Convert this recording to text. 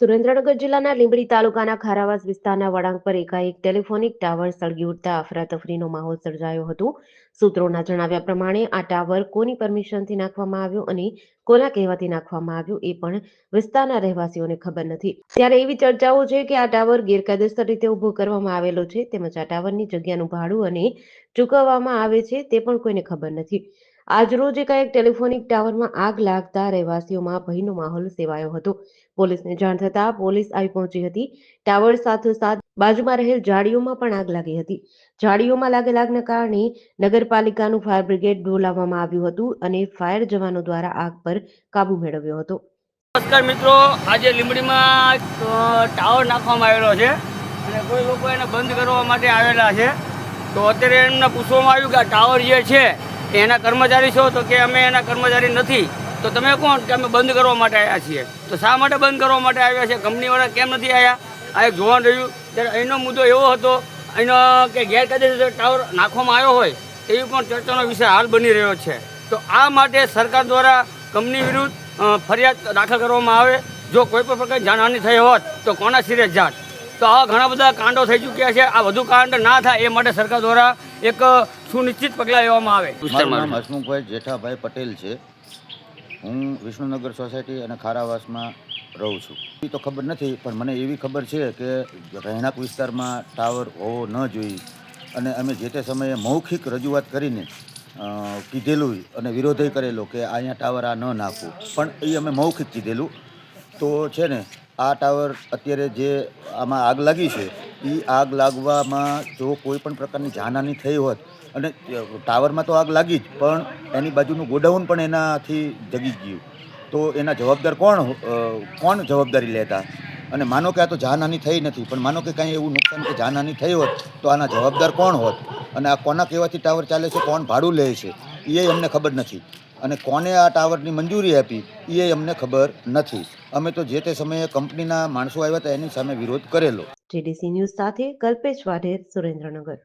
સુરેન્દ્રનગર જિલ્લાના લીંબડી તાલુકાના ખારાવાસ વિસ્તારના વળાંક પર એકાએક ટેલિફોનિક ટાવર સળગી ઉઠતા અફરાતફરીનો માહોલ સર્જાયો હતો. સૂત્રોના જણાવ્યા પ્રમાણે આ ટાવર કોની પરમિશનથી નાખવામાં આવ્યો અને કોના કહેવાથી નાખવામાં આવ્યો એ પણ વિસ્તારના રહેવાસીઓને ખબર નથી. ત્યારે એવી ચર્ચાઓ છે કે આ ટાવર ગેરકાયદેસર રીતે ઊભો કરવામાં આવેલો છે તેમજ આ ટાવરની જગ્યાનું ભાડું અને ચૂકવવામાં આવે છે તે પણ કોઈને ખબર નથી. આજરોજ એકાએક ટેલિફોનિક ટાવરમાં આગ લાગતા રહેવાસીઓમાં ભયનો માહોલ સેવાયો હતો. પોલીસને જાણ થતાં પોલીસ આવી પહોંચી હતી. ટાવર સાથોસાથ બાજુમાં રહેલ ઝાડીઓમાં પણ આગ લાગી હતી. ઝાડીઓમાં લાગેલ આગના કારણે નગરપાલિકાનું ફાયર બ્રિગેડ બોલાવવામાં આવ્યું હતું અને ફાયર જવાનો દ્વારા આગ પર કાબુ મેળવ્યો હતો. નમસ્કાર મિત્રો, આજે લીંબડીમાં ટાવર નાખવામાં આવેલો છે અને કોઈ લોકો એને બંધ કરવા માટે આવેલા છે. તો અત્યારે એમને પૂછવામાં આવ્યું કે આ ટાવર જે છે એના કર્મચારી છો તો કે અમે એના કર્મચારી નથી, તો તમે કોણ? કે અમે બંધ કરવા માટે આવ્યા છીએ. તો શા માટે બંધ કરવા માટે આવ્યા છે? કંપનીવાળા કેમ નથી આવ્યા આ જોવાનું રહ્યું. ત્યારે અહીંનો મુદ્દો એવો હતો અહીંનો કે ગેરકાયદેસર ટાવર નાખવામાં આવ્યો હોય, એવી પણ ચર્ચાનો વિષય હાલ બની રહ્યો છે. તો આ માટે સરકાર દ્વારા કંપની વિરુદ્ધ ફરિયાદ દાખલ કરવામાં આવે. જો કોઈ પણ પ્રકારની જાણહાની થઈ હોત, તો કોના સિરે જાત? તો આવા ઘણા બધા કાંડો થઈ ચૂક્યા છે. આ વધુ કાંડ ના થાય એ માટે સરકાર દ્વારા એક સુનિશ્ચિત પગલાં લેવામાં આવે. મારું હસમુખભાઈ જેઠાભાઈ પટેલ છે. હું વિષ્ણુનગર સોસાયટી અને ખારાવાસમાં રહું છું. એ તો ખબર નથી પણ મને એવી ખબર છે કે રહેણાંક વિસ્તારમાં ટાવર હોવો ન જોઈએ. અને અમે જે તે સમયે મૌખિક રજૂઆત કરીને કીધેલું અને વિરોધય કરેલો કે અહીંયા ટાવર આ ન નાખવું. પણ એ અમે મૌખિક કીધેલું. તો છે ને આ ટાવર અત્યારે જે આમાં આગ લાગી છે એ આગ લાગવામાં જો કોઈ પણ પ્રકારની જાનહાની થઈ હોત, અને ટાવરમાં તો આગ લાગી જ, પણ એની બાજુનું ગોડાઉન પણ એનાથી જગી ગયું. તો એના જવાબદાર કોણ કોણ જવાબદારી લેતા? અને માનો કે આ તો જાનહાની થઈ નથી, પણ માનો કે કાંઈ એવું નુકસાન કે જાનહાની થઈ હોત, તો આના જવાબદાર કોણ હોત? અને આ કોના કહેવાથી ટાવર ચાલે છે, કોણ ભાડું લે છે? એ અમને ખબર નથી. અને કોને આ ટાવરની મંજૂરી આપી એ અમને ખબર નથી. અમે તો જે તે સમયે કંપનીના માણસો આવ્યા હતા એની સામે વિરોધ કરેલો. ટીડીસી ન્યૂઝ સાથે કલ્પેશ વાઢેર સુરેન્દ્રનગર.